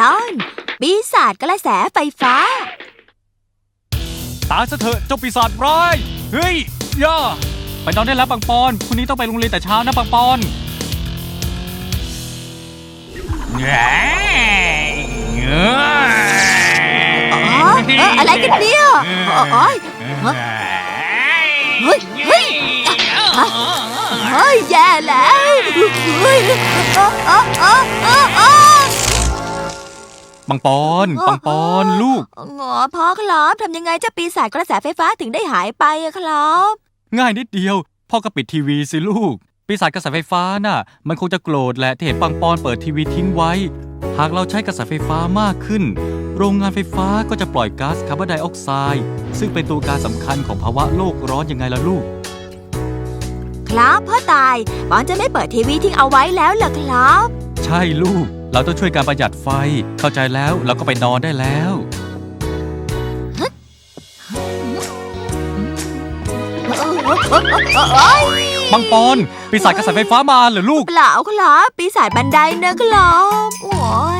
ตอน ปีศาจกระแสไฟฟ้า ตายซะเถอะเจ้าปีศาจร้าย เฮ้ย ย่า ไปนอนได้แล้วปังปอนพรุ่งนี้ต้องไปโรงเรียนแต่เช้านะปังปอนแง่อ๋อเอ่ออะไรกันเนี่ยโอ้ยเฮ้ยเฮ้ยเฮ้ยแย่แล้วเฮ้ยอ๋ออ๋ออ๋ออ๋ออ๋อ ปังปอนปังปอนลูก งอพ่อครับทำยังไงเจะปีศาจกระแสไฟฟ้าถึงได้หายไปอะครับ ง่ายนิดเดียว พ่อก็ปิดทีวีสิลูก ปีศาจกระแสไฟฟ้าน่ะ มันคงจะโกรธแหละที่เห็นปังปอนเปิดทีวีทิ้งไว้ หากเราใช้กระแสไฟฟ้ามากขึ้น โรงงานไฟฟ้าก็จะปล่อยก๊าซคาร์บอนไดออกไซด์ซึ่งเป็นตัวการสำคัญของภาวะโลกร้อนยังไงล่ะลูก ครับพ่อตายปอนจะไม่เปิดทีวีทิ้งเอาไว้แล้วเหรอครับ ใช่ลูก เราต้องช่วยการประหยัดไฟ เข้าใจแล้วเราก็ไปนอนได้แล้ว บังปอน ปีศาจกระแสไฟฟ้ามาเหรอลูก เปล่าครับปีศาจบันไดนะครับโอ้ย